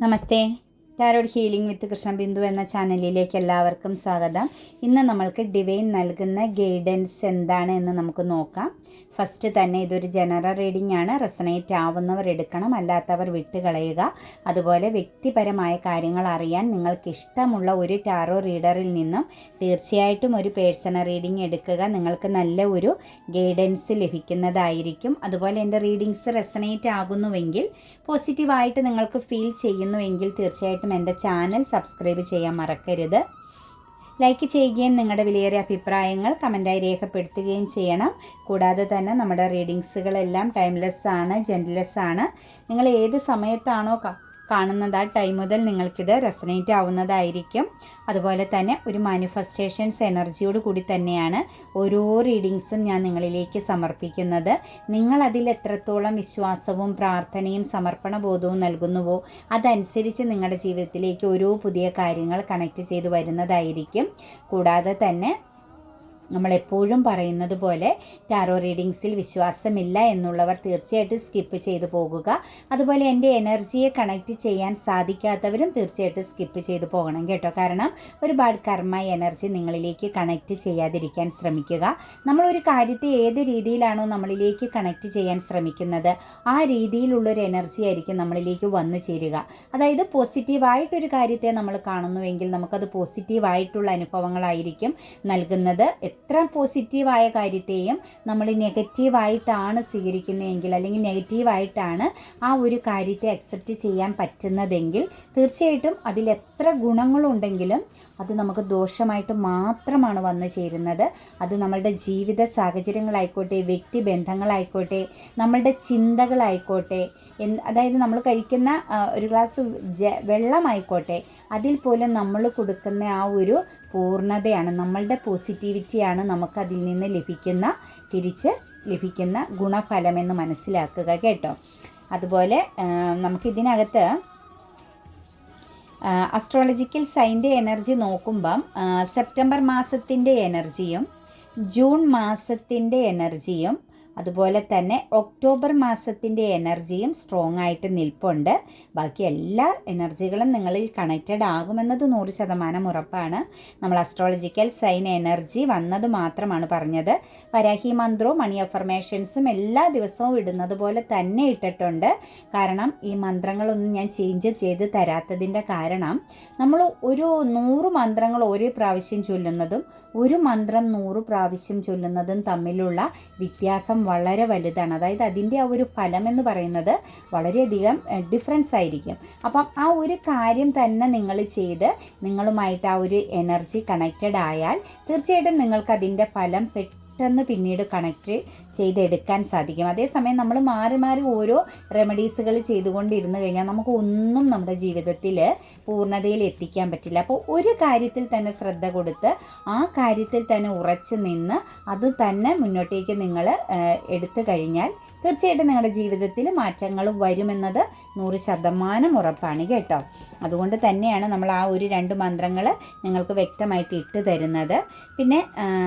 నమస్తే tarot healing with Krishna Bindu എന്ന ചാനലിലേക്ക് എല്ലാവർക്കും സ്വാഗതം. ഇന്ന് നമ്മൾക്ക് ഡിവൈൻ നൽകുന്ന ഗൈഡൻസ് എന്താണ് എന്ന് നമുക്ക് നോക്കാം. ഫസ്റ്റ് തന്നെ ഇതൊരു ജനറൽ റീഡിംഗ് ആണ്. റെസനേറ്റ് ആവുന്നവർ എടുക്കണം അല്ലാത്തവർ വിട്ടുകളയുക. അതുപോലെ വ്യക്തിപരമായ കാര്യങ്ങൾ അറിയാൻ നിങ്ങൾക്ക് ഇഷ്ടമുള്ള ഒരു ടാറോ റീഡറിൽ നിന്നും തീർച്ചയായിട്ടും ഒരു പേഴ്സണൽ റീഡിംഗ് എടുക്കുക നിങ്ങൾക്ക് നല്ല ഒരു ഗൈഡൻസ് ലഭിക്കുന്നതായിരിക്കും. അതുപോലെ എന്റെ റീഡിങ്സ് റെസനേറ്റ് ആകുന്നുവെങ്കിൽ പോസിറ്റീവായിട്ട് നിങ്ങൾക്ക് ഫീൽ ചെയ്യുന്നുവെങ്കിൽ തീർച്ചയായിട്ടും എന്റെ ചാനൽ സബ്സ്ക്രൈബ് ചെയ്യാൻ മറക്കരുത്. ലൈക്ക് ചെയ്യുകയും നിങ്ങളുടെ വിലയേറിയ അഭിപ്രായങ്ങൾ കമന്റായി രേഖപ്പെടുത്തുകയും ചെയ്യണം. കൂടാതെ തന്നെ നമ്മുടെ റീഡിങ്സുകളെല്ലാം ടൈംലെസ് ആണ് ജെൻലെസ് ആണ് നിങ്ങൾ ഏത് സമയത്താണോ കാണുന്നത് ആ ടൈം മുതൽ നിങ്ങൾക്കിത് റെസനേറ്റ് ആവുന്നതായിരിക്കും. അതുപോലെ തന്നെ ഒരു മാനിഫെസ്റ്റേഷൻസ് എനർജിയോട് കൂടി തന്നെയാണ് ഓരോ റീഡിങ്സും ഞാൻ നിങ്ങളിലേക്ക് സമർപ്പിക്കുന്നത്. നിങ്ങൾ അതിൽ എത്രത്തോളം വിശ്വാസവും പ്രാർത്ഥനയും സമർപ്പണ ബോധവും നൽകുന്നുവോ അതനുസരിച്ച് നിങ്ങളുടെ ജീവിതത്തിലേക്ക് ഓരോ പുതിയ കാര്യങ്ങൾ കണക്ട് ചെയ്ത് വരുന്നതായിരിക്കും. കൂടാതെ തന്നെ നമ്മളെപ്പോഴും പറയുന്നത് പോലെ ടാരോ റീഡിങ്സിൽ വിശ്വാസമില്ല എന്നുള്ളവർ തീർച്ചയായിട്ടും സ്കിപ്പ് ചെയ്തു പോകുക. അതുപോലെ എന്റെ എനർജിയെ കണക്റ്റ് ചെയ്യാൻ സാധിക്കാത്തവരും തീർച്ചയായിട്ടും സ്കിപ്പ് ചെയ്തു പോകണം കേട്ടോ. കാരണം ഒരുപാട് കർമ്മ എനർജി നിങ്ങളിലേക്ക് കണക്റ്റ് ചെയ്യാതിരിക്കാൻ ശ്രമിക്കുക. നമ്മളൊരു കാര്യത്തെ ഏത് രീതിയിലാണോ നമ്മളിലേക്ക് കണക്റ്റ് ചെയ്യാൻ ശ്രമിക്കുന്നത് ആ രീതിയിലുള്ളൊരു എനർജി ആയിരിക്കും നമ്മളിലേക്ക് വന്നു ചേരുക. അതായത് പോസിറ്റീവായിട്ടൊരു കാര്യത്തെ നമ്മൾ കാണുന്നുവെങ്കിൽ നമുക്കത് പോസിറ്റീവായിട്ടുള്ള അനുഭവങ്ങളായിരിക്കും നൽകുന്നത്. എത്ര പോസിറ്റീവായ കാര്യത്തെയും നമ്മൾ നെഗറ്റീവായിട്ടാണ് സ്വീകരിക്കുന്നതെങ്കിൽ അല്ലെങ്കിൽ നെഗറ്റീവായിട്ടാണ് ആ ഒരു കാര്യത്തെ അക്സെപ്റ്റ് ചെയ്യാൻ പറ്റുന്നതെങ്കിൽ തീർച്ചയായിട്ടും അതിൽ എത്ര ഗുണങ്ങളുണ്ടെങ്കിലും അത് നമുക്ക് ദോഷമായിട്ട് മാത്രമാണ് വന്നു ചേരുന്നത്. അത് നമ്മളുടെ ജീവിത സാഹചര്യങ്ങളായിക്കോട്ടെ വ്യക്തിബന്ധങ്ങളായിക്കോട്ടെ നമ്മളുടെ ചിന്തകളായിക്കോട്ടെ അതായത് നമ്മൾ കഴിക്കുന്ന ഒരു ഗ്ലാസ് വെള്ളമായിക്കോട്ടെ അതിൽ പോലും നമ്മൾ കൊടുക്കുന്ന ആ ഒരു പൂർണതയാണ് നമ്മളുടെ പോസിറ്റിവിറ്റിയാണ് നമുക്കതിൽ നിന്ന് ലഭിക്കുന്ന തിരിച്ച് ലഭിക്കുന്ന ഗുണഫലമെന്ന് മനസ്സിലാക്കുക കേട്ടോ. അതുപോലെ നമുക്കിതിനകത്ത് അസ്ട്രോളജിക്കൽ സൈന്റെ എനർജി നോക്കുമ്പം സെപ്റ്റംബർ മാസത്തിന്റെ എനർജിയും ജൂൺ മാസത്തിന്റെ എനർജിയും അതുപോലെ തന്നെ ഒക്ടോബർ മാസത്തിന്റെ എനർജിയും സ്ട്രോങ് ആയിട്ട് നിൽപ്പുണ്ട്. ബാക്കി എല്ലാ എനർജികളും നിങ്ങളിൽ കണക്റ്റഡ് ആകുമെന്നത് നൂറ് ശതമാനം ഉറപ്പാണ്. നമ്മൾ അസ്ട്രോളജിക്കൽ സൈൻ എനർജി വന്നത് മാത്രമാണ് പറഞ്ഞത്. വരാഹി മന്ത്രവും മണി അഫർമേഷൻസും എല്ലാ ദിവസവും ഇടുന്നത് പോലെ തന്നെ ഇട്ടിട്ടുണ്ട്. കാരണം ഈ മന്ത്രങ്ങളൊന്നും ഞാൻ ചേഞ്ച് ചെയ്ത് തരാത്തതിന്റെ കാരണം നമ്മൾ ഒരു നൂറ് മന്ത്രങ്ങൾ ഒരേ പ്രാവശ്യം ചൊല്ലുന്നതും ഒരു മന്ത്രം നൂറ് പ്രാവശ്യം ചൊല്ലുന്നതും തമ്മിലുള്ള വ്യത്യാസം വളരെ വലുതാണ്. അതായത് അതിന്റെ ആ ഒരു ഫലം എന്ന് പറയുന്നത് വളരെയധികം ഡിഫറൻസ് ആയിരിക്കും. അപ്പം ആ ഒരു കാര്യം തന്നെ നിങ്ങൾ ചെയ്ത് നിങ്ങളുമായിട്ട് ആ ഒരു എനർജി കണക്റ്റഡ് ആയാൽ തീർച്ചയായിട്ടും നിങ്ങൾക്ക് അതിന്റെ ഫലം പെട്ടെന്ന് പിന്നീട് കണക്റ്റ് ചെയ്തെടുക്കാൻ സാധിക്കും. അതേസമയം നമ്മൾ മാറി മാറി ഓരോ റെമഡീസുകൾ ചെയ്തുകൊണ്ടിരുന്ന് കഴിഞ്ഞാൽ നമുക്ക് ഒന്നും നമ്മുടെ ജീവിതത്തിൽ പൂർണതയിൽ എത്തിക്കാൻ പറ്റില്ല. അപ്പോൾ ഒരു കാര്യത്തിൽ തന്നെ ശ്രദ്ധ കൊടുത്ത് ആ കാര്യത്തിൽ തന്നെ ഉറച്ചു നിന്ന് അത് തന്നെ മുന്നോട്ടേക്ക് നിങ്ങൾ എടുത്തു കഴിഞ്ഞാൽ തീർച്ചയായിട്ടും നിങ്ങളുടെ ജീവിതത്തിൽ മാറ്റങ്ങൾ വരുമെന്നത് നൂറ് ശതമാനം ഉറപ്പാണ് കേട്ടോ. അതുകൊണ്ട് തന്നെയാണ് നമ്മൾ ആ ഒരു രണ്ട് മന്ത്രങ്ങൾ നിങ്ങൾക്ക് വ്യക്തമായിട്ട് ഇട്ട് തരുന്നത്. പിന്നെ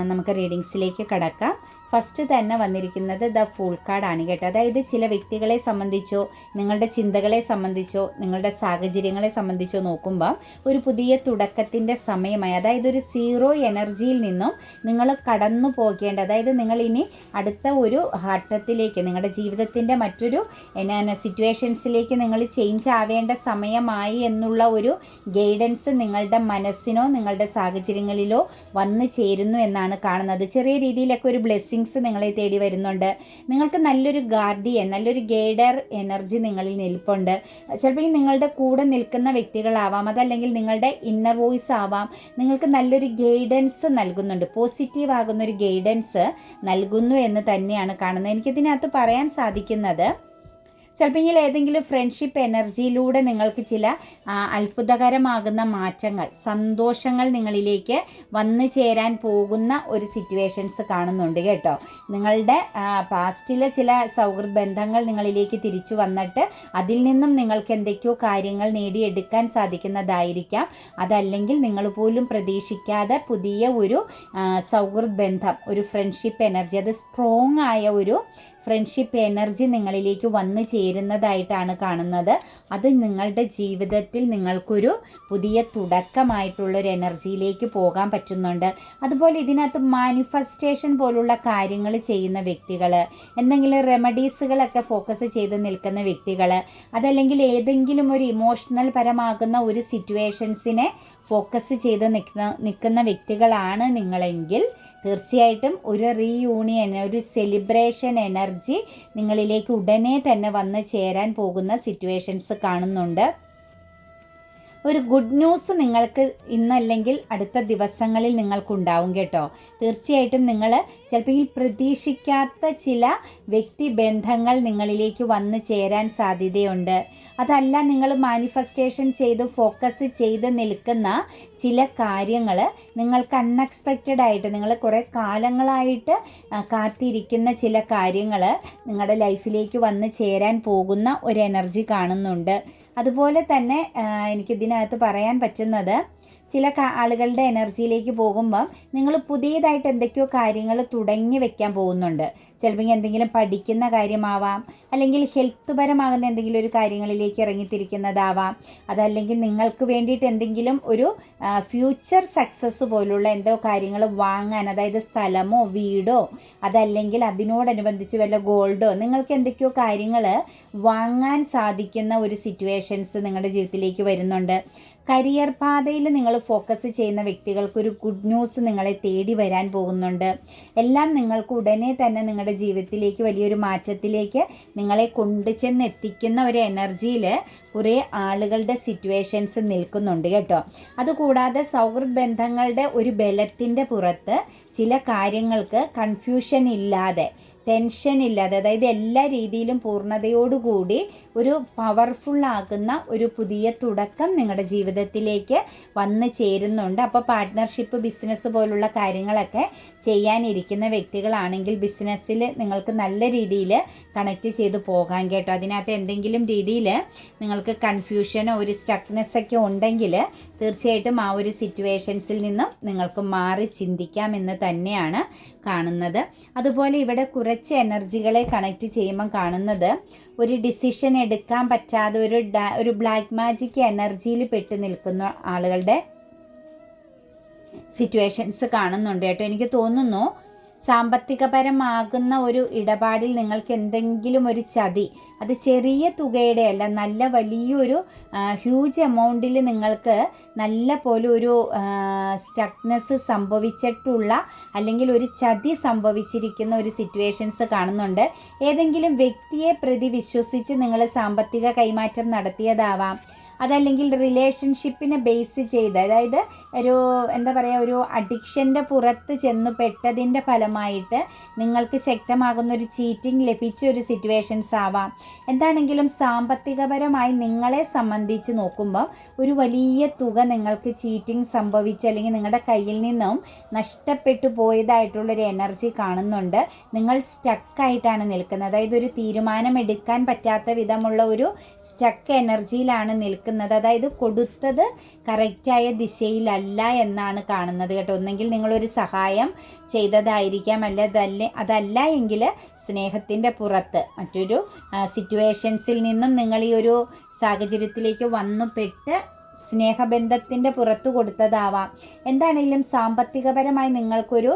നമുക്ക് റീഡിങ്സിലേക്ക് acá. ഫസ്റ്റ് തന്നെ വന്നിരിക്കുന്നത് ദ ഫുൾ കാർഡാണ് കേട്ടോ. അതായത് ചില വ്യക്തികളെ സംബന്ധിച്ചോ നിങ്ങളുടെ ചിന്തകളെ സംബന്ധിച്ചോ നിങ്ങളുടെ സാഹചര്യങ്ങളെ സംബന്ധിച്ചോ നോക്കുമ്പോൾ ഒരു പുതിയ തുടക്കത്തിന്റെ സമയമായി അതായത് ഒരു സീറോ എനർജിയിൽ നിന്നും നിങ്ങൾ കടന്നു പോകേണ്ട അതായത് നിങ്ങൾ ഇനി അടുത്ത ഒരു ഘട്ടത്തിലേക്ക് നിങ്ങളുടെ ജീവിതത്തിന്റെ മറ്റൊരു സിറ്റുവേഷൻസിലേക്ക് നിങ്ങൾ ചേഞ്ച് ആവേണ്ട സമയമായി എന്നുള്ള ഒരു ഗൈഡൻസ് നിങ്ങളുടെ മനസ്സിനോ നിങ്ങളുടെ സാഹചര്യങ്ങളിലോ വന്നു ചേരുന്നു എന്നാണ് കാണുന്നത്. ചെറിയ രീതിയിലൊക്കെ ഒരു ബ്ലെസ്സിങ്സ് നിങ്ങളെ തേടി വരുന്നുണ്ട്. നിങ്ങൾക്ക് നല്ലൊരു ഗാർഡിയൻ നല്ലൊരു ഗൈഡർ എനർജി നിങ്ങളിൽ നിൽപ്പുണ്ട്. ചിലപ്പോൾ നിങ്ങളുടെ കൂടെ നിൽക്കുന്ന വ്യക്തികളാവാം അതല്ലെങ്കിൽ നിങ്ങളുടെ ഇന്നർ വോയിസ് ആവാം. നിങ്ങൾക്ക് നല്ലൊരു ഗൈഡൻസ് നൽകുന്നുണ്ട്. പോസിറ്റീവ് ആകുന്ന ഒരു ഗൈഡൻസ് നൽകുന്നു എന്ന് തന്നെയാണ് കാണുന്നത്. എനിക്കിതിനകത്ത് പറയാൻ സാധിക്കുന്നത് ചിലപ്പോൾ ഇങ്ങനെ ഏതെങ്കിലും ഫ്രണ്ട്ഷിപ്പ് എനർജിയിലൂടെ നിങ്ങൾക്ക് ചില അത്ഭുതകരമാകുന്ന മാറ്റങ്ങൾ സന്തോഷങ്ങൾ നിങ്ങളിലേക്ക് വന്നു ചേരാൻ പോകുന്ന ഒരു സിറ്റുവേഷൻസ് കാണുന്നുണ്ട് കേട്ടോ. നിങ്ങളുടെ പാസ്റ്റിലെ ചില സൗഹൃദ ബന്ധങ്ങൾ നിങ്ങളിലേക്ക് തിരിച്ചു വന്നിട്ട് അതിൽ നിന്നും നിങ്ങൾക്ക് എന്തൊക്കെയോ കാര്യങ്ങൾ നേടിയെടുക്കാൻ സാധിക്കുന്നതായിരിക്കാം. അതല്ലെങ്കിൽ നിങ്ങൾ പോലും പ്രതീക്ഷിക്കാതെ പുതിയ ഒരു സൗഹൃദ ബന്ധം ഒരു ഫ്രണ്ട്ഷിപ്പ് എനർജി അത് സ്ട്രോങ് ആയ ഒരു ഫ്രണ്ട്ഷിപ്പ് എനർജി നിങ്ങളിലേക്ക് വന്നു ചേരുന്നതായിട്ടാണ് കാണുന്നത്. അത് നിങ്ങളുടെ ജീവിതത്തിൽ നിങ്ങൾക്കൊരു പുതിയ തുടക്കമായിട്ടുള്ളൊരു എനർജിയിലേക്ക് പോകാൻ പറ്റുന്നുണ്ട്. അതുപോലെ ഇതിനകത്ത് മാനിഫെസ്റ്റേഷൻ പോലുള്ള കാര്യങ്ങൾ ചെയ്യുന്ന വ്യക്തികൾ എന്തെങ്കിലും റെമഡീസുകളൊക്കെ ഫോക്കസ് ചെയ്ത് നിൽക്കുന്ന വ്യക്തികൾ അതല്ലെങ്കിൽ ഏതെങ്കിലും ഒരു ഇമോഷണൽ പരമാകുന്ന ഒരു സിറ്റുവേഷൻസിനെ ഫോക്കസ് ചെയ്ത് നിൽക്കുന്ന നിൽക്കുന്ന വ്യക്തികളാണ് നിങ്ങളെങ്കിൽ തീർച്ചയായിട്ടും ഒരു റീയൂണിയൻ ഒരു സെലിബ്രേഷൻ എനർജി നിങ്ങളിലേക്ക് ഉടനെ തന്നെ വന്ന് ചേരാൻ പോകുന്ന സിറ്റുവേഷൻസ് കാണുന്നുണ്ട്. ഒരു ഗുഡ് ന്യൂസ് നിങ്ങൾക്ക് ഇന്നല്ലെങ്കിൽ അടുത്ത ദിവസങ്ങളിൽ നിങ്ങൾക്കുണ്ടാവും കേട്ടോ. തീർച്ചയായിട്ടും നിങ്ങൾ ചിലപ്പോൾ പ്രതീക്ഷിക്കാത്ത ചില വ്യക്തിബന്ധങ്ങൾ നിങ്ങളിലേക്ക് വന്നു ചേരാൻ സാധ്യതയുണ്ട്. അതല്ല നിങ്ങൾ മാനിഫെസ്റ്റേഷൻ ചെയ്ത് ഫോക്കസ് ചെയ്ത് നിൽക്കുന്ന ചില കാര്യങ്ങൾ നിങ്ങൾക്ക് അൺഎക്സ്പെക്റ്റഡ് ആയിട്ട് നിങ്ങൾ കുറേ കാലങ്ങളായിട്ട് കാത്തിരിക്കുന്ന ചില കാര്യങ്ങൾ നിങ്ങളുടെ ലൈഫിലേക്ക് വന്ന് ചേരാൻ പോകുന്ന ഒരു എനർജി കാണുന്നുണ്ട്. അതുപോലെ തന്നെ എനിക്കിതിനകത്ത് പറയാൻ പറ്റുന്നത് ചില ആളുകളുടെ എനർജിയിലേക്ക് പോകുമ്പം നിങ്ങൾ പുതിയതായിട്ട് എന്തൊക്കെയോ കാര്യങ്ങൾ തുടങ്ങി വെക്കാൻ പോകുന്നുണ്ട്. ചിലപ്പോൾ എന്തെങ്കിലും പഠിക്കുന്ന കാര്യമാവാം അല്ലെങ്കിൽ ഹെൽത്ത് പരമാകുന്ന എന്തെങ്കിലും ഒരു കാര്യങ്ങളിലേക്ക് ഇറങ്ങിത്തിരിക്കുന്നതാവാം. അതല്ലെങ്കിൽ നിങ്ങൾക്ക് വേണ്ടിയിട്ട് എന്തെങ്കിലും ഒരു ഫ്യൂച്ചർ സക്സസ് പോലുള്ള എന്തോ കാര്യങ്ങൾ വാങ്ങാൻ അതായത് സ്ഥലമോ വീടോ അതല്ലെങ്കിൽ അതിനോടനുബന്ധിച്ച് വല്ല ഗോൾഡോ നിങ്ങൾക്ക് എന്തൊക്കെയോ കാര്യങ്ങൾ വാങ്ങാൻ സാധിക്കുന്ന ഒരു സിറ്റുവേഷൻസ് നിങ്ങളുടെ ജീവിതത്തിലേക്ക് വരുന്നുണ്ട്. കരിയർ പാതയിൽ നിങ്ങൾ ഫോക്കസ് ചെയ്യുന്ന വ്യക്തികൾക്ക് ഒരു ഗുഡ് ന്യൂസ് നിങ്ങളെ തേടി വരാൻ പോകുന്നുണ്ട്. എല്ലാം നിങ്ങൾക്ക് ഉടനെ തന്നെ നിങ്ങളുടെ ജീവിതത്തിലേക്ക് വലിയൊരു മാറ്റത്തിലേക്ക് നിങ്ങളെ കൊണ്ടുചെന്ന് എത്തിക്കുന്ന ഒരു എനർജിയിൽ കുറേ ആളുകളുടെ സിറ്റുവേഷൻസ് നിൽക്കുന്നുണ്ട് കേട്ടോ. അതുകൂടാതെ സൗഹൃദ ബന്ധങ്ങളുടെ ഒരു ബലത്തിന്റെ പുറത്ത് ചില കാര്യങ്ങൾക്ക് കൺഫ്യൂഷൻ ഇല്ലാതെ ടെൻഷൻ ഇല്ലാതെ അതായത് എല്ലാ രീതിയിലും പൂർണതയോടുകൂടി ഒരു പവർഫുള്ളാകുന്ന ഒരു പുതിയ തുടക്കം നിങ്ങളുടെ ജീവിതത്തിലേക്ക് വന്ന് ചേരുന്നുണ്ട്. അപ്പോൾ പാർട്ട്ണർഷിപ്പ് ബിസിനസ് പോലുള്ള കാര്യങ്ങളൊക്കെ ചെയ്യാനിരിക്കുന്ന വ്യക്തികളാണെങ്കിൽ ബിസിനസ്സിൽ നിങ്ങൾക്ക് നല്ല രീതിയിൽ കണക്റ്റ് ചെയ്ത് പോകാൻ കേട്ടോ. അതിനകത്ത് എന്തെങ്കിലും രീതിയിൽ നിങ്ങൾക്ക് കൺഫ്യൂഷനോ ഒരു സ്റ്റക്നെസ് ഒക്കെ ഉണ്ടെങ്കിൽ തീർച്ചയായിട്ടും ആ ഒരു സിറ്റുവേഷൻസിൽ നിന്നും നിങ്ങൾക്ക് മാറി ചിന്തിക്കാം എന്ന് തന്നെയാണ് കാണുന്നത്. അതുപോലെ ഇവിടെ കുറച്ച് എനർജികളെ കണക്ട് ചെയ്യുമ്പോൾ കാണുന്നത് ഒരു ഡിസിഷൻ എടുക്കാൻ പറ്റാതെ ഒരു ഒരു ബ്ലാക്ക് മാജിക് എനർജിയിൽ പെട്ട് നിൽക്കുന്ന ആളുകളുടെ സിറ്റുവേഷൻസ് കാണുന്നുണ്ട് കേട്ടോ. എനിക്ക് തോന്നുന്നു സാമ്പത്തികപരമാകുന്ന ഒരു ഇടപാടിൽ നിങ്ങൾക്ക് എന്തെങ്കിലും ഒരു ചതി അത് ചെറിയ തുകയുടെ അല്ല നല്ല വലിയൊരു ഹ്യൂജ് എമൗണ്ടിൽ നിങ്ങൾക്ക് നല്ല പോലെ ഒരു സ്റ്റക്നെസ് സംഭവിച്ചിട്ടുള്ള അല്ലെങ്കിൽ ഒരു ചതി സംഭവിച്ചിരിക്കുന്ന ഒരു സിറ്റുവേഷൻസ് കാണുന്നുണ്ട്. ഏതെങ്കിലും വ്യക്തിയെ പ്രതി വിശ്വസിച്ച് നിങ്ങൾ സാമ്പത്തിക കൈമാറ്റം നടത്തിയതാവാം. അതല്ലെങ്കിൽ റിലേഷൻഷിപ്പിനെ ബേസ് ചെയ്ത് അതായത് ഒരു എന്താ പറയുക ഒരു അഡിക്ഷന്റെ പുറത്ത് ചെന്ന് പെട്ടതിന്റെ ഫലമായിട്ട് നിങ്ങൾക്ക് ശക്തമാകുന്ന ഒരു ചീറ്റിംഗ് ലഭിച്ച ഒരു സിറ്റുവേഷൻസ് ആവാം. എന്താണെങ്കിലും സാമ്പത്തികപരമായി നിങ്ങളെ സംബന്ധിച്ച് നോക്കുമ്പോൾ ഒരു വലിയ തുക നിങ്ങൾക്ക് ചീറ്റിംഗ് സംഭവിച്ച് അല്ലെങ്കിൽ നിങ്ങളുടെ കയ്യിൽ നിന്നും നഷ്ടപ്പെട്ടു പോയതായിട്ടുള്ളൊരു എനർജി കാണുന്നുണ്ട്. നിങ്ങൾ സ്റ്റക്കായിട്ടാണ് നിൽക്കുന്നത്. അതായത് ഒരു തീരുമാനം എടുക്കാൻ പറ്റാത്ത വിധമുള്ള ഒരു സ്റ്റക്ക് എനർജിയിലാണ് നിൽക്കുന്നത്. നിൽക്കുന്നത് അതായത് കൊടുത്തത് കറക്റ്റായ ദിശയിലല്ല എന്നാണ് കാണുന്നത് കേട്ടോ. ഒന്നെങ്കിൽ നിങ്ങളൊരു സഹായം ചെയ്തതായിരിക്കാം അല്ലതല്ല അതല്ല എങ്കിൽ സ്നേഹത്തിന്റെ പുറത്ത് മറ്റൊരു സിറ്റുവേഷൻസിൽ നിന്നും നിങ്ങൾ ഈ ഒരു സാഹചര്യത്തിലേക്ക് വന്നു പെട്ട് സ്നേഹബന്ധത്തിന്റെ പുറത്തു കൊടുത്തതാവാം. എന്താണെങ്കിലും സാമ്പത്തികപരമായി നിങ്ങൾക്കൊരു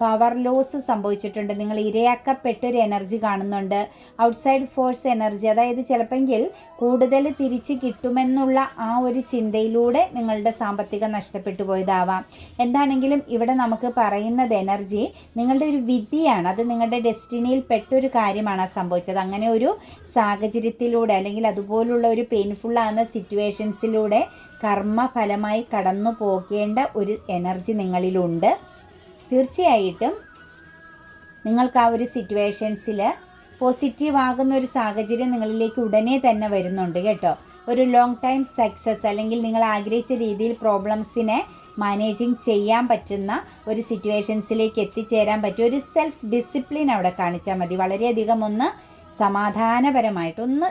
പവർ ലോസ് സംഭവിച്ചിട്ടുണ്ട്. നിങ്ങൾ ഇരയാക്കപ്പെട്ടൊരു എനർജി കാണുന്നുണ്ട്. ഔട്ട്സൈഡ് ഫോഴ്സ് എനർജി അതായത് ചിലപ്പെങ്കിൽ കൂടുതൽ തിരിച്ച് കിട്ടുമെന്നുള്ള ആ ഒരു ചിന്തയിലൂടെ നിങ്ങളുടെ സാമ്പത്തികം നഷ്ടപ്പെട്ടു പോയതാവാം. എന്താണെങ്കിലും ഇവിടെ നമുക്ക് പറയുന്നത് എനർജി നിങ്ങളുടെ ഒരു വിധിയാണ്. അത് നിങ്ങളുടെ ഡെസ്റ്റിനിയിൽ പെട്ടൊരു കാര്യമാണ് സംഭവിച്ചത്. അങ്ങനെ ഒരു സാഹചര്യത്തിലൂടെ അല്ലെങ്കിൽ അതുപോലുള്ള ഒരു പെയിൻഫുൾ സിറ്റുവേഷൻസിലൂടെ കർമ്മഫലമായി കടന്നു പോകേണ്ട ഒരു എനർജി നിങ്ങളിലുണ്ട്. തീർച്ചയായിട്ടും നിങ്ങൾക്ക് ആ ഒരു സിറ്റുവേഷൻസിൽ പോസിറ്റീവ് ആകുന്ന ഒരു സാഹചര്യം നിങ്ങളിലേക്ക് ഉടനെ തന്നെ വരുന്നുണ്ട് കേട്ടോ. ഒരു ലോങ് ടൈം സക്സസ് അല്ലെങ്കിൽ നിങ്ങൾ ആഗ്രഹിച്ച രീതിയിൽ പ്രോബ്ലംസിനെ മാനേജിങ് ചെയ്യാൻ പറ്റുന്ന ഒരു സിറ്റുവേഷൻസിലേക്ക് എത്തിച്ചേരാൻ പറ്റും ഒരു സെൽഫ് ഡിസിപ്ലിൻ അവിടെ കാണിച്ചാൽ മതി. വളരെയധികം ഒന്ന് സമാധാനപരമായിട്ട് ഒന്ന്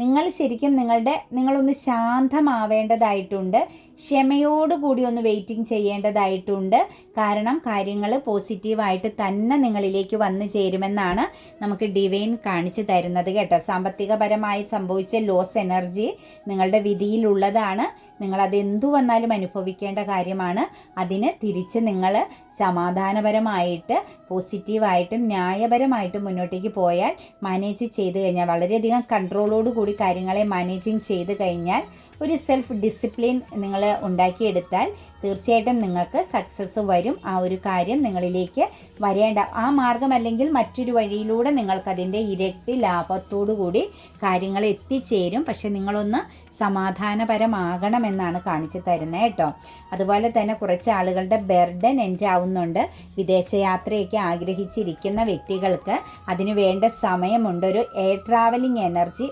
നിങ്ങൾ ശരിക്കും നിങ്ങളുടെ നിങ്ങളൊന്ന് ശാന്തമാവേണ്ടതായിട്ടുണ്ട്. ക്ഷമയോടുകൂടി ഒന്ന് വെയിറ്റിംഗ് ചെയ്യേണ്ടതായിട്ടുണ്ട്. കാരണം കാര്യങ്ങൾ പോസിറ്റീവായിട്ട് തന്നെ നിങ്ങളിലേക്ക് വന്നു ചേരുമെന്നാണ് നമുക്ക് ഡിവൈൻ കാണിച്ചു തരുന്നത് കേട്ടോ. സാമ്പത്തികപരമായി സംഭവിച്ച ലോസ് എനർജി നിങ്ങളുടെ വിധിയിലുള്ളതാണ്. നിങ്ങൾ അതെന്തു വന്നാലും അനുഭവിക്കേണ്ട കാര്യമാണ്. അതിന് തിരിച്ച് നിങ്ങൾ സമാധാനപരമായിട്ട് പോസിറ്റീവായിട്ടും ന്യായപരമായിട്ടും മുന്നോട്ടേക്ക് പോയാൽ മാനേജ് ചെയ്ത് കഴിഞ്ഞാൽ വളരെയധികം കൺട്രോളോട് കൂടി കാര്യങ്ങളെ മാനേജിങ് ചെയ്ത് കഴിഞ്ഞാൽ ഒരു സെൽഫ് ഡിസിപ്ലിൻ നിങ്ങൾ ഉണ്ടാക്കിയെടുത്താൽ തീർച്ചയായിട്ടും നിങ്ങൾക്ക് സക്സസ് വരും. ആ ഒരു കാര്യം നിങ്ങളിലേക്ക് വരേണ്ട. ആ മാർഗം അല്ലെങ്കിൽ മറ്റൊരു വഴിയിലൂടെ നിങ്ങൾക്കതിന്റെ ഇരട്ടി ലാഭത്തോടു കൂടി കാര്യങ്ങൾ എത്തിച്ചേരും. പക്ഷെ നിങ്ങളൊന്ന് സമാധാനപരമാകണമെന്നാണ് കാണിച്ചു തരുന്നത് കേട്ടോ. അതുപോലെ തന്നെ കുറച്ച് ആളുകളുടെ ബെർഡൻ എന്റെ ആവുന്നുണ്ട് വിദേശയാത്രയൊക്കെ ആഗ്രഹിച്ചിരിക്കുന്ന വ്യക്തികൾക്ക് അതിനു വേണ്ട സമയമുണ്ട്. ഒരു എയർ ട്രാവലിംഗ് എനർജി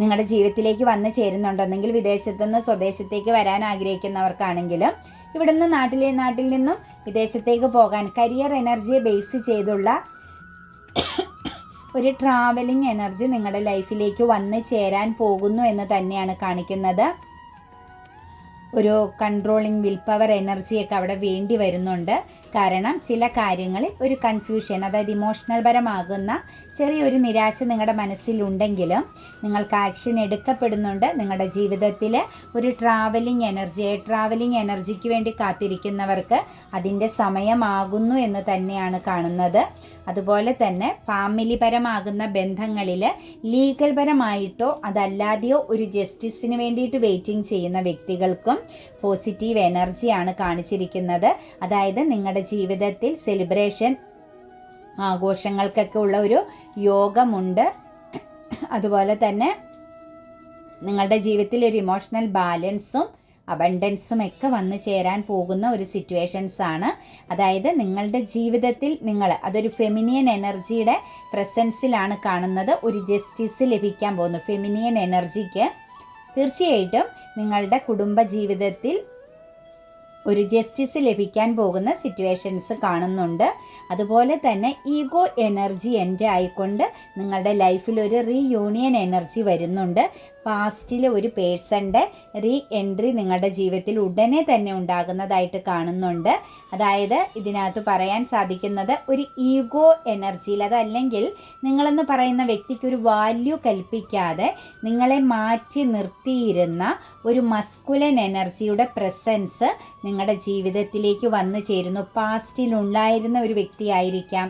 നിങ്ങളുടെ ജീവിതത്തിലേക്ക് വന്നു ചേരുന്നുണ്ടെന്നെങ്കിൽ വിദേശത്തു നിന്ന് സ്വദേശത്തേക്ക് വരാൻ ആഗ്രഹിക്കുന്നവർക്കാണെങ്കിലും ഇവിടുന്ന് നാട്ടിലെ നാട്ടിൽ നിന്നും വിദേശത്തേക്ക് പോകാൻ കരിയർ എനർജിയെ ബേസ് ചെയ്തുള്ള ഒരു ട്രാവലിംഗ് എനർജി നിങ്ങളുടെ ലൈഫിലേക്ക് വന്ന് ചേരാൻ പോകുന്നു എന്ന് തന്നെയാണ് കാണിക്കുന്നത്. ഒരു കൺട്രോളിങ് വിൽ പവർ എനർജിയൊക്കെ അവിടെ വേണ്ടി വരുന്നുണ്ട്. കാരണം ചില കാര്യങ്ങളിൽ ഒരു കൺഫ്യൂഷൻ അതായത് ഇമോഷണൽ പരമാകുന്ന ചെറിയൊരു നിരാശ നിങ്ങളുടെ മനസ്സിലുണ്ടെങ്കിലും നിങ്ങൾക്ക് ആക്ഷൻ എടുക്കപ്പെടുന്നുണ്ട്. നിങ്ങളുടെ ജീവിതത്തിൽ ഒരു ട്രാവലിംഗ് എനർജി ട്രാവലിംഗ് എനർജിക്ക് വേണ്ടി കാത്തിരിക്കുന്നവർക്ക് അതിന്റെ സമയമാകുന്നു എന്ന് തന്നെയാണ് കാണുന്നത്. അതുപോലെ തന്നെ ഫാമിലിപരമാകുന്ന ബന്ധങ്ങളിൽ ലീഗൽ പരമായിട്ടോ അതല്ലാതെയോ ഒരു ജസ്റ്റിസിന് വേണ്ടിയിട്ട് വെയിറ്റിംഗ് ചെയ്യുന്ന വ്യക്തികൾക്കും പോസിറ്റീവ് എനർജിയാണ് കാണിച്ചിരിക്കുന്നത്. അതായത് നിങ്ങളുടെ ജീവിതത്തിൽ സെലിബ്രേഷൻ ആഘോഷങ്ങൾക്കൊക്കെ ഉള്ള ഒരു യോഗമുണ്ട്. അതുപോലെ തന്നെ നിങ്ങളുടെ ജീവിതത്തിൽ ഒരു ഇമോഷണൽ ബാലൻസും അബണ്ടൻസും ഒക്കെ വന്നു ചേരാൻ പോകുന്ന ഒരു സിറ്റുവേഷൻസ് ആണ്. അതായത് നിങ്ങളുടെ ജീവിതത്തിൽ നിങ്ങൾ അതൊരു ഫെമിനിയൻ എനർജിയുടെ പ്രസൻസിലാണ് കാണുന്നത്. ഒരു ജസ്റ്റിസ് ലഭിക്കാൻ പോകുന്നു ഫെമിനിയൻ എനർജിക്ക് തീർച്ചയായിട്ടും നിങ്ങളുടെ കുടുംബ ജീവിതത്തിൽ ഒരു ജസ്റ്റിസ് ലഭിക്കാൻ പോകുന്ന സിറ്റുവേഷൻസ് കാണുന്നുണ്ട്. അതുപോലെ തന്നെ ഈഗോ എനർജി എന്റെ ആയിക്കൊണ്ട് നിങ്ങളുടെ ലൈഫിൽ ഒരു റീയൂണിയൻ എനർജി വരുന്നുണ്ട്. പാസ്റ്റിൽ ഒരു പേഴ്സന്റെ റീ എൻട്രി നിങ്ങളുടെ ജീവിതത്തിൽ ഉടനെ തന്നെ ഉണ്ടാകുന്നതായിട്ട് കാണുന്നുണ്ട്. അതായത് ഇതിനകത്ത് പറയാൻ സാധിക്കുന്നത് ഒരു ഈഗോ എനർജിയിൽ അതല്ലെങ്കിൽ നിങ്ങളെന്ന് പറയുന്ന വ്യക്തിക്ക് ഒരു വാല്യൂ കൽപ്പിക്കാതെ നിങ്ങളെ മാറ്റി നിർത്തിയിരുന്ന ഒരു മസ്കുലൻ എനർജിയുടെ പ്രസൻസ് നിങ്ങളുടെ ജീവിതത്തിലേക്ക് വന്നു ചേരുന്നു. പാസ്റ്റിലുണ്ടായിരുന്ന ഒരു വ്യക്തിയായിരിക്കാം.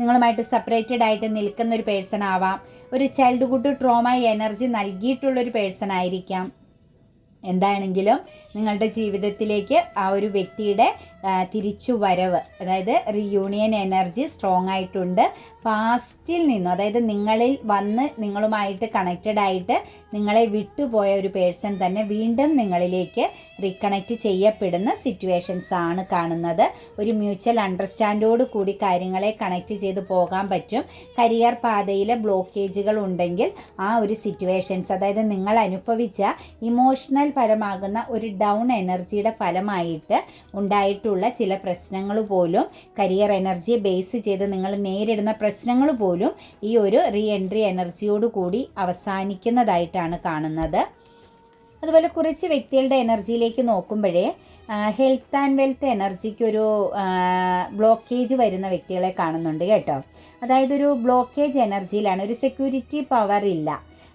നിങ്ങളുമായിട്ട് സെപ്പറേറ്റഡ് ആയിട്ട് നിൽക്കുന്ന ഒരു പേഴ്സൺ ആവാം. ഒരു ചൈൽഡ്ഹുഡ് ട്രോമ എനർജി നൽകിയിട്ടുള്ള ഒരു പേഴ്സൺ ആയിരിക്കാം. എന്താണെങ്കിലും നിങ്ങളുടെ ജീവിതത്തിലേക്ക് ആ ഒരു വ്യക്തിയുടെ തിരിച്ചു വരവ് അതായത് റിയൂണിയൻ എനർജി സ്ട്രോങ് ആയിട്ടുണ്ട്. പാസ്റ്റിൽ നിന്നും അതായത് നിങ്ങളിൽ വന്ന് നിങ്ങളുമായിട്ട് കണക്റ്റഡ് ആയിട്ട് നിങ്ങളെ വിട്ടുപോയ ഒരു പേഴ്സൺ തന്നെ വീണ്ടും നിങ്ങളിലേക്ക് റീകണക്റ്റ് ചെയ്യപ്പെടുന്ന സിറ്റുവേഷൻസ് ആണ് കാണുന്നത്. ഒരു മ്യൂച്വൽ അണ്ടർസ്റ്റാൻഡോട് കൂടി കാര്യങ്ങളെ കണക്റ്റ് ചെയ്ത് പോകാൻ പറ്റും. കരിയർ പാതയിലെ ബ്ലോക്കേജുകൾ ഉണ്ടെങ്കിൽ ആ ഒരു സിറ്റുവേഷൻസ് അതായത് നിങ്ങൾ അനുഭവിച്ച ഇമോഷണൽ പരമാകുന്ന ഒരു ഡൗൺ എനർജിയുടെ ഫലമായിട്ട് ഉണ്ടായിട്ടുള്ള ചില പ്രശ്നങ്ങൾ പോലും കരിയർ എനർജിയെ ബേസ് ചെയ്ത് നിങ്ങൾ നേരിടുന്ന പ്രശ്നങ്ങൾ പോലും ഈ ഒരു റീ എൻട്രി എനർജിയോട് കൂടി അവസാനിക്കുന്നതായിട്ടാണ് കാണുന്നത്. അതുപോലെ കുറച്ച് വ്യക്തികളുടെ എനർജിയിലേക്ക് നോക്കുമ്പോഴേ ഹെൽത്ത് ആൻഡ് വെൽത്ത് എനർജിക്ക് ഒരു ബ്ലോക്കേജ് വരുന്ന വ്യക്തികളെ കാണുന്നുണ്ട് കേട്ടോ. അതായത് ഒരു ബ്ലോക്കേജ് എനർജിയിലാണ് ഒരു സെക്യൂരിറ്റി പവർ ഇല്ല.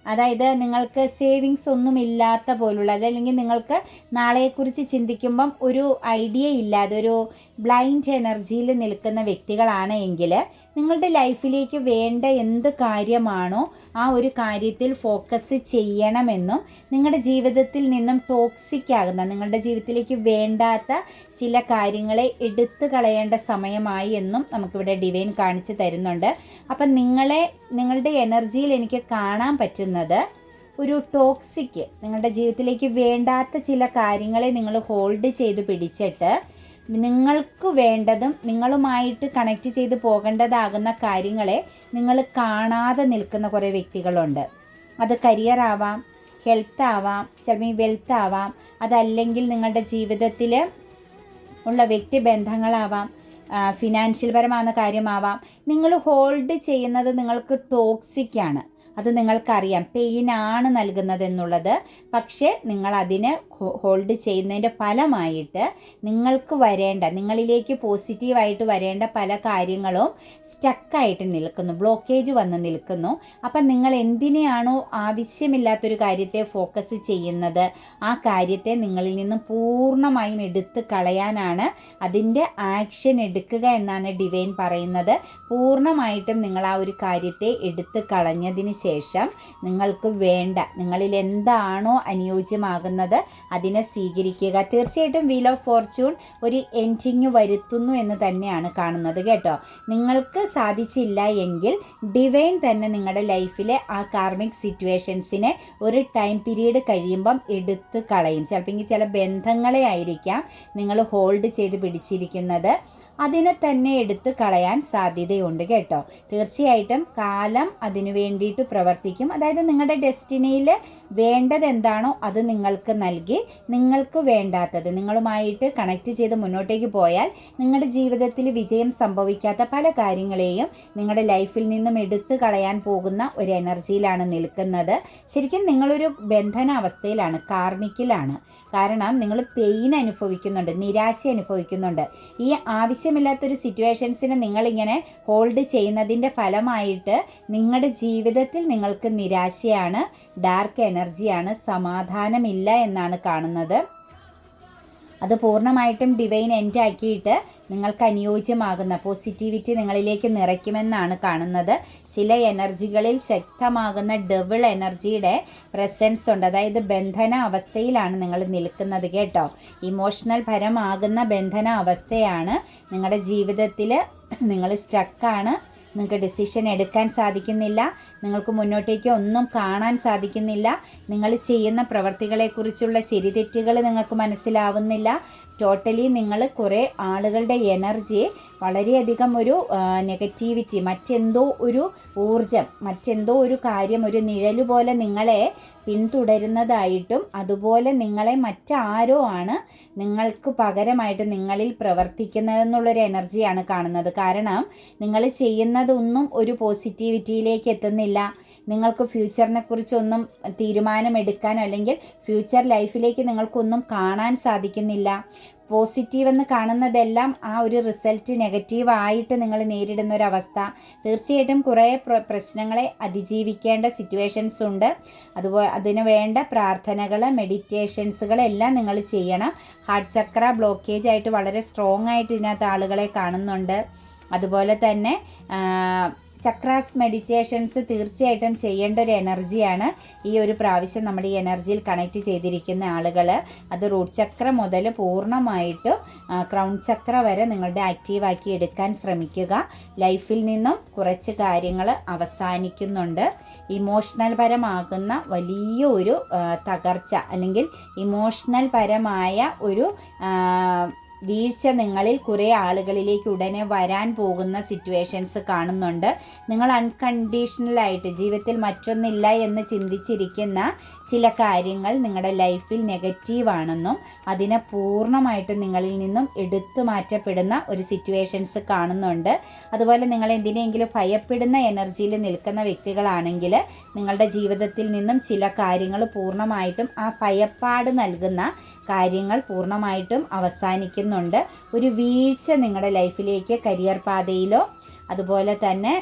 അതായത് നിങ്ങൾക്ക് സേവിങ്സ് ഒന്നും ഇല്ലാത്ത പോലുള്ള അതല്ലെങ്കിൽ നിങ്ങൾക്ക് നാളെക്കുറിച്ച് ചിന്തിക്കുമ്പം ഒരു ഐഡിയ ഇല്ലാതെ ഒരു ബ്ലൈൻഡ് എനർജിയിൽ നിൽക്കുന്ന വ്യക്തികളാണ് എങ്കിൽ നിങ്ങളുടെ ലൈഫിലേക്ക് വേണ്ട എന്ത് കാര്യമാണോ ആ ഒരു കാര്യത്തിൽ ഫോക്കസ് ചെയ്യണമെന്നും നിങ്ങളുടെ ജീവിതത്തിൽ നിന്നും ടോക്സിക് ആകുന്ന നിങ്ങളുടെ ജീവിതത്തിലേക്ക് വേണ്ടാത്ത ചില കാര്യങ്ങളെ എടുത്തു കളയേണ്ട സമയമായി എന്നും നമുക്കിവിടെ ഡിവൈൻ കാണിച്ചു തരുന്നുണ്ട്. അപ്പം നിങ്ങളെ നിങ്ങളുടെ എനർജിയിൽ എനിക്ക് കാണാൻ പറ്റുന്നത് ഒരു ടോക്സിക് നിങ്ങളുടെ ജീവിതത്തിലേക്ക് വേണ്ടാത്ത ചില കാര്യങ്ങളെ നിങ്ങൾ ഹോൾഡ് ചെയ്ത് പിടിച്ചിട്ട് നിങ്ങൾക്ക് വേണ്ടതും നിങ്ങളുമായിട്ട് കണക്റ്റ് ചെയ്ത് പോകേണ്ടതാകുന്ന കാര്യങ്ങളെ നിങ്ങൾ കാണാതെ നിൽക്കുന്ന കുറേ വ്യക്തികളുണ്ട്. അത് കരിയർ ആവാം ഹെൽത്ത് ആവാം ചിലപ്പോൾ വെൽത്ത് ആവാം അതല്ലെങ്കിൽ നിങ്ങളുടെ ജീവിതത്തിൽ ഉള്ള വ്യക്തിബന്ധങ്ങളാവാം ഫിനാൻഷ്യൽ പരമാകുന്ന കാര്യമാവാം. നിങ്ങൾ ഹോൾഡ് ചെയ്യുന്നത് നിങ്ങൾക്ക് ടോക്സിക് ആണ്. അത് നിങ്ങൾക്കറിയാം. പെയിനാണ് നൽകുന്നത് എന്നുള്ളത് പക്ഷേ നിങ്ങൾ അതിനെ ഹോൾഡ് ചെയ്യുന്നതിന്റെ ഫലമായിട്ട് നിങ്ങൾക്ക് വരേണ്ട നിങ്ങളിലേക്ക് പോസിറ്റീവായിട്ട് വരേണ്ട പല കാര്യങ്ങളും സ്റ്റക്കായിട്ട് നിൽക്കുന്നു. ബ്ലോക്കേജ് വന്ന് നിൽക്കുന്നു. അപ്പം നിങ്ങൾ എന്തിനെയാണോ ആവശ്യമില്ലാത്തൊരു കാര്യത്തെ ഫോക്കസ് ചെയ്യുന്നത് ആ കാര്യത്തെ നിങ്ങളിൽ നിന്നും പൂർണമായും എടുത്ത് കളയാനാണ് അതിന്റെ ആക്ഷൻ എടുക്കുക എന്നാണ് ഡിവൈൻ പറയുന്നത്. പൂർണമായിട്ടും നിങ്ങൾ ആ ഒരു കാര്യത്തെ എടുത്ത് കളഞ്ഞതിന് ശേഷം നിങ്ങൾക്ക് വേണ്ട നിങ്ങളിൽ എന്താണോ അനുയോജ്യമാകുന്നത് അതിനെ സ്വീകരിക്കുക. തീർച്ചയായിട്ടും വീൽ ഓഫ് ഫോർച്യൂൺ ഒരു എൻഡിങ് വരുത്തുന്നു എന്ന് തന്നെയാണ് കാണുന്നത് കേട്ടോ. നിങ്ങൾക്ക് സാധിച്ചില്ല എങ്കിൽ ഡിവൈൻ തന്നെ നിങ്ങളുടെ ലൈഫിലെ ആ കാർമിക് സിറ്റുവേഷൻസിനെ ഒരു ടൈം പീരീഡ് കഴിയുമ്പം എടുത്ത് കളയും. ചിലപ്പോൾ ചില ബന്ധങ്ങളെ ആയിരിക്കാം നിങ്ങൾ ഹോൾഡ് ചെയ്ത് പിടിച്ചിരിക്കുന്നത്. അതിനെ തന്നെ എടുത്ത് കളയാൻ സാധ്യതയുണ്ട് കേട്ടോ. തീർച്ചയായിട്ടും കാലം അതിനു വേണ്ടിയിട്ട് പ്രവർത്തിക്കും. അതായത് നിങ്ങളുടെ ഡെസ്റ്റിനിയിൽ വേണ്ടത് എന്താണോ അത് നിങ്ങൾക്ക് നൽകി നിങ്ങൾക്ക് വേണ്ടാത്തത് നിങ്ങളുമായിട്ട് കണക്ട് ചെയ്ത് മുന്നോട്ടേക്ക് പോയാൽ നിങ്ങളുടെ ജീവിതത്തിൽ വിജയം സംഭവിക്കാത്ത പല കാര്യങ്ങളെയും നിങ്ങളുടെ ലൈഫിൽ നിന്നും എടുത്തു കളയാൻ പോകുന്ന ഒരു എനർജിയിലാണ് നിൽക്കുന്നത്. ശരിക്കും നിങ്ങളൊരു ബന്ധനാവസ്ഥയിലാണ് കാർമിക്കിലാണ്. കാരണം നിങ്ങൾ പെയിൻ അനുഭവിക്കുന്നുണ്ട് നിരാശ അനുഭവിക്കുന്നുണ്ട്. ഈ ആവശ്യമില്ലാത്തൊരു സിറ്റുവേഷൻസിനെ നിങ്ങളിങ്ങനെ ഹോൾഡ് ചെയ്യുന്നതിന്റെ ഫലമായിട്ട് നിങ്ങളുടെ ജീവിതത്തിൽ നിങ്ങൾക്ക് നിരാശയാണ് ഡാർക്ക് എനർജിയാണ് സമാധാനമില്ല എന്നാണ് കാണുന്നത്. അത് പൂർണമായിട്ടും ഡിവൈൻ എൻഡ് ആക്കിയിട്ട് നിങ്ങൾക്ക് അനുയോജ്യമാകുന്ന പോസിറ്റിവിറ്റി നിങ്ങളിലേക്ക് നിറയ്ക്കുമെന്നാണ് കാണുന്നത്. ചില എനർജികളിൽ ശക്തമാകുന്ന ഡബിൾ എനർജിയുടെ പ്രസൻസ് ഉണ്ട്. അതായത് ബന്ധന അവസ്ഥയിലാണ് നിങ്ങൾ നിൽക്കുന്നത് കേട്ടോ. ഇമോഷണൽ പരമാകുന്ന ബന്ധന അവസ്ഥയാണ് നിങ്ങളുടെ ജീവിതത്തിൽ നിങ്ങൾ സ്റ്റക്കാണ് നിങ്ങൾക്ക് ഡെസിഷൻ എടുക്കാൻ സാധിക്കുന്നില്ല. നിങ്ങൾക്ക് മുന്നോട്ടേക്ക് ഒന്നും കാണാൻ സാധിക്കുന്നില്ല. നിങ്ങൾ ചെയ്യുന്ന പ്രവർത്തികളെക്കുറിച്ചുള്ള ശരിതെറ്റുകൾ നിങ്ങൾക്ക് മനസ്സിലാവുന്നില്ല. ടോട്ടലി നിങ്ങൾ കുറേ ആളുകളുടെ എനർജിയെ വളരെയധികം ഒരു നെഗറ്റിവിറ്റി മറ്റെന്തോ ഒരു ഊർജം മറ്റെന്തോ ഒരു കാര്യം ഒരു നിഴൽ പോലെ നിങ്ങളെ പിന്തുടരുന്നതായിട്ടും അതുപോലെ നിങ്ങളെ മറ്റാരോ ആണ് നിങ്ങൾക്ക് പകരമായിട്ട് നിങ്ങളിൽ പ്രവർത്തിക്കുന്നതെന്നുള്ളൊരു എനർജിയാണ് കാണുന്നത്. കാരണം നിങ്ങൾ ചെയ്യുന്നതൊന്നും ഒരു പോസിറ്റിവിറ്റിയിലേക്ക് എത്തുന്നില്ല. നിങ്ങൾക്ക് ഫ്യൂച്ചറിനെ കുറിച്ചൊന്നും തീരുമാനമെടുക്കാനോ അല്ലെങ്കിൽ ഫ്യൂച്ചർ ലൈഫിലേക്ക് നിങ്ങൾക്കൊന്നും കാണാൻ സാധിക്കുന്നില്ല. പോസിറ്റീവ് എന്ന് കാണുന്നതെല്ലാം ആ ഒരു റിസൾട്ട് നെഗറ്റീവ് ആയിട്ട് നിങ്ങൾ നേരിടുന്ന ഒരു അവസ്ഥ തീർച്ചയായിട്ടും കുറേ പ്രശ്നങ്ങളെ അതിജീവിക്കേണ്ട സിറ്റുവേഷൻസ് ഉണ്ട്. അതുപോലെ അതിന് വേണ്ട പ്രാർത്ഥനകൾ മെഡിറ്റേഷൻസുകൾ എല്ലാം നിങ്ങൾ ചെയ്യണം. ഹാർട്ട് ചക്ര ബ്ലോക്കേജ് ആയിട്ട് വളരെ സ്ട്രോങ് ആയിട്ട് ഇതിനകത്ത് ആളുകളെ കാണുന്നുണ്ട്. അതുപോലെ തന്നെ ചക്രാസ് മെഡിറ്റേഷൻസ് തീർച്ചയായിട്ടും ചെയ്യേണ്ട ഒരു എനർജിയാണ് ഈ ഒരു പ്രാവശ്യം നമ്മൾ ഈ എനർജിയിൽ കണക്ട് ചെയ്തിരിക്കുന്ന ആളുകൾ അത് റൂട്ട് ചക്ര മുതൽ പൂർണമായിട്ടും ക്രൗൺ ചക്ര വരെ നിങ്ങളുടെ ആക്റ്റീവാക്കി എടുക്കാൻ ശ്രമിക്കുക. ലൈഫിൽ നിന്നും കുറച്ച് കാര്യങ്ങൾ അവസാനിക്കുന്നുണ്ട്. ഇമോഷണൽ പരമാകുന്ന വലിയ ഒരു തകർച്ച അല്ലെങ്കിൽ ഇമോഷണൽ പരമായ ഒരു വീഴ്ച നിങ്ങളിൽ കുറേ ആളുകളിലേക്ക് ഉടനെ വരാൻ പോകുന്ന സിറ്റുവേഷൻസ് കാണുന്നുണ്ട്. നിങ്ങൾ അൺകണ്ടീഷണലായിട്ട് ജീവിതത്തിൽ മറ്റൊന്നില്ല എന്ന് ചിന്തിച്ചിരിക്കുന്ന ചില കാര്യങ്ങൾ നിങ്ങളുടെ ലൈഫിൽ നെഗറ്റീവാണെന്നും അതിനെ പൂർണമായിട്ട് നിങ്ങളിൽ നിന്നും എടുത്തു മാറ്റപ്പെടുന്ന ഒരു സിറ്റുവേഷൻസ് കാണുന്നുണ്ട്. അതുപോലെ നിങ്ങൾ എന്തിനെങ്കിലും ഭയപ്പെടുന്ന എനർജിയിൽ നിൽക്കുന്ന വ്യക്തികളാണെങ്കിൽ നിങ്ങളുടെ ജീവിതത്തിൽ നിന്നും ചില കാര്യങ്ങൾ പൂർണമായിട്ടും ആ ഭയപ്പാട് നൽകുന്ന കാര്യങ്ങൾ പൂർണമായിട്ടും അവസാനിക്കുന്നുണ്ട്. ഒരു വീഴ്ച നിങ്ങളുടെ ലൈഫിലേക്ക് കരിയർ പാതയിലോ അതുപോലെ തന്നെ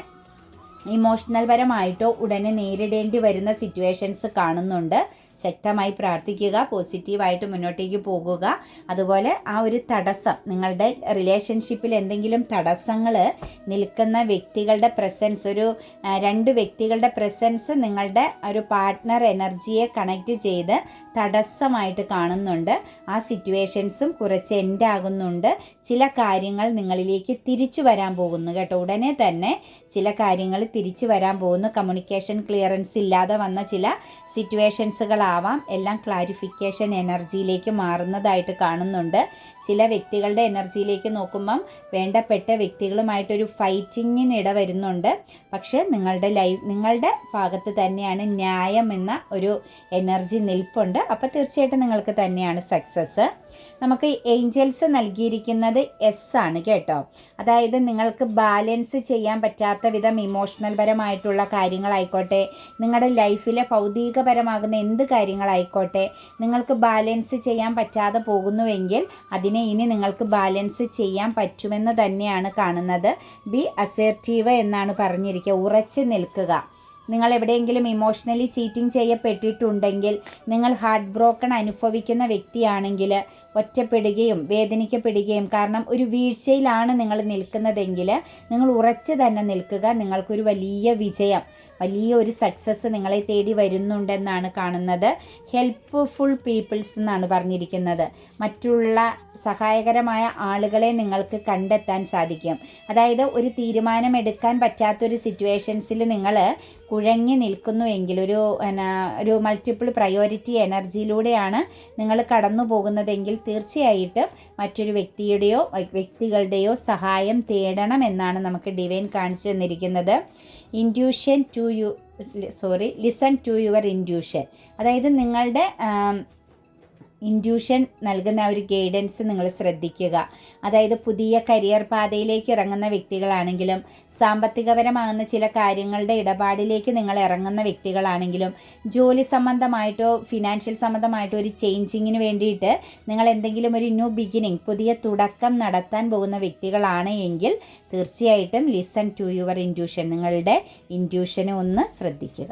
ഇമോഷണൽ പരമായിട്ടോ ഉടനെ നേരിടേണ്ടി വരുന്ന സിറ്റുവേഷൻസ് കാണുന്നുണ്ട്. ശക്തമായി പ്രാർത്ഥിക്കുക പോസിറ്റീവായിട്ട് മുന്നോട്ടേക്ക് പോകുക. അതുപോലെ ആ ഒരു തടസ്സം നിങ്ങളുടെ റിലേഷൻഷിപ്പിൽ എന്തെങ്കിലും തടസ്സങ്ങൾ നിൽക്കുന്ന വ്യക്തികളുടെ പ്രസൻസ് ഒരു രണ്ട് വ്യക്തികളുടെ പ്രസൻസ് നിങ്ങളുടെ ഒരു പാർട്ട്ണർ എനർജിയെ കണക്റ്റ് ചെയ്ത് തടസ്സമായിട്ട് കാണുന്നുണ്ട്. ആ സിറ്റുവേഷൻസും കുറച്ച് എൻഡ് ആകുന്നുണ്ട്. ചില കാര്യങ്ങൾ നിങ്ങളിലേക്ക് തിരിച്ചു വരാൻ പോകുന്നു കേട്ടോ. ഉടനെ തന്നെ ചില കാര്യങ്ങൾ തിരിച്ചു വരാൻ പോകുന്നു. കമ്മ്യൂണിക്കേഷൻ ക്ലിയറൻസ് ഇല്ലാതെ വന്ന ചില സിറ്റുവേഷൻസുകളാവാം എല്ലാം ക്ലാരിഫിക്കേഷൻ എനർജിയിലേക്ക് മാറുന്നതായിട്ട് കാണുന്നുണ്ട്. ചില വ്യക്തികളുടെ എനർജിയിലേക്ക് നോക്കുമ്പം വേണ്ടപ്പെട്ട വ്യക്തികളുമായിട്ടൊരു ഫൈറ്റിങ്ങിനിട വരുന്നുണ്ട്. പക്ഷേ നിങ്ങളുടെ ലൈഫ് നിങ്ങളുടെ ഭാഗത്ത് തന്നെയാണ് ന്യായം എന്ന ഒരു എനർജി നിൽപ്പുണ്ട്. അപ്പോൾ തീർച്ചയായിട്ടും നിങ്ങൾക്ക് തന്നെയാണ് സക്സസ് നമുക്ക് ഏഞ്ചൽസ് നൽകിയിരിക്കുന്നത് എസ് ആണ് കേട്ടോ. അതായത് നിങ്ങൾക്ക് ബാലൻസ് ചെയ്യാൻ പറ്റാത്ത വിധം ഇമോഷണൽ പരമായിട്ടുള്ള കാര്യങ്ങളായിക്കോട്ടെ നിങ്ങളുടെ ലൈഫിലെ ഭൗതികപരമാകുന്ന എന്ത് കാര്യങ്ങളായിക്കോട്ടെ. നിങ്ങൾക്ക് ബാലൻസ് ചെയ്യാൻ പറ്റാതെ പോകുന്നുവെങ്കിൽ അതിനെ ഇനി നിങ്ങൾക്ക് ബാലൻസ് ചെയ്യാൻ പറ്റുമെന്ന് തന്നെയാണ് കാണുന്നത്. ബി അസേർട്ടീവ് എന്നാണ് പറഞ്ഞിരിക്കുക. ഉറച്ചു നിൽക്കുക. നിങ്ങൾ എവിടെയെങ്കിലും ഇമോഷണലി ചീറ്റിംഗ് ചെയ്യപ്പെട്ടിട്ടുണ്ടെങ്കിൽ നിങ്ങൾ ഹാർട്ട് ബ്രോക്കൺ അനുഭവിക്കുന്ന വ്യക്തിയാണെങ്കിൽ ഒറ്റപ്പെടുകയും വേദനിക്കപ്പെടുകയും കാരണം ഒരു വീഴ്ചയിലാണ് നിങ്ങൾ നിൽക്കുന്നതെങ്കിൽ നിങ്ങൾ ഉറച്ചു തന്നെ നിൽക്കുക. നിങ്ങൾക്കൊരു വലിയ വിജയം വലിയ ഒരു സക്സസ് നിങ്ങളെ തേടി വരുന്നുണ്ടെന്നാണ് കാണുന്നത്. ഹെൽപ്പ്ഫുൾ പീപ്പിൾസ് എന്നാണ് പറഞ്ഞിരിക്കുന്നത്. മറ്റുള്ള സഹായകരമായ ആളുകളെ നിങ്ങൾക്ക് കണ്ടെത്താൻ സാധിക്കും. അതായത് ഒരു തീരുമാനമെടുക്കാൻ പറ്റാത്തൊരു സിറ്റുവേഷൻസിൽ നിങ്ങൾ കുഴങ്ങി നിൽക്കുന്നുവെങ്കിൽ ഒരു എന്നാ ഒരു മൾട്ടിപ്പിൾ പ്രയോറിറ്റി എനർജിയിലൂടെയാണ് നിങ്ങൾ കടന്നു പോകുന്നതെങ്കിൽ തീർച്ചയായിട്ടും മറ്റൊരു വ്യക്തിയുടെയോ വ്യക്തികളുടെയോ സഹായം തേടണം എന്നാണ് നമുക്ക് ഡിവൈൻ കാണിച്ചു തന്നിരിക്കുന്നത്. Intuition to you sorry listen to your intuition അതായത് നിങ്ങളുടെ ഇൻഡ്യൂഷൻ നൽകുന്ന ഒരു ഗൈഡൻസ് നിങ്ങൾ ശ്രദ്ധിക്കുക. അതായത് പുതിയ കരിയർ പാതയിലേക്ക് ഇറങ്ങുന്ന വ്യക്തികളാണെങ്കിലും സാമ്പത്തികപരമാകുന്ന ചില കാര്യങ്ങളുടെ ഇടപാടിലേക്ക് നിങ്ങൾ ഇറങ്ങുന്ന വ്യക്തികളാണെങ്കിലും ജോലി സംബന്ധമായിട്ടോ ഫിനാൻഷ്യൽ സംബന്ധമായിട്ടോ ഒരു ചേഞ്ചിങ്ങിന് വേണ്ടിയിട്ട് നിങ്ങൾ എന്തെങ്കിലും ഒരു ന്യൂ ബിഗിനിങ് പുതിയ തുടക്കം നടത്താൻ പോകുന്ന വ്യക്തികളാണ് എങ്കിൽ തീർച്ചയായിട്ടും ലിസൺ ടു യുവർ ഇൻഡ്യൂഷൻ നിങ്ങളുടെ ഇൻഡ്യൂഷനെ ഒന്ന് ശ്രദ്ധിക്കുക.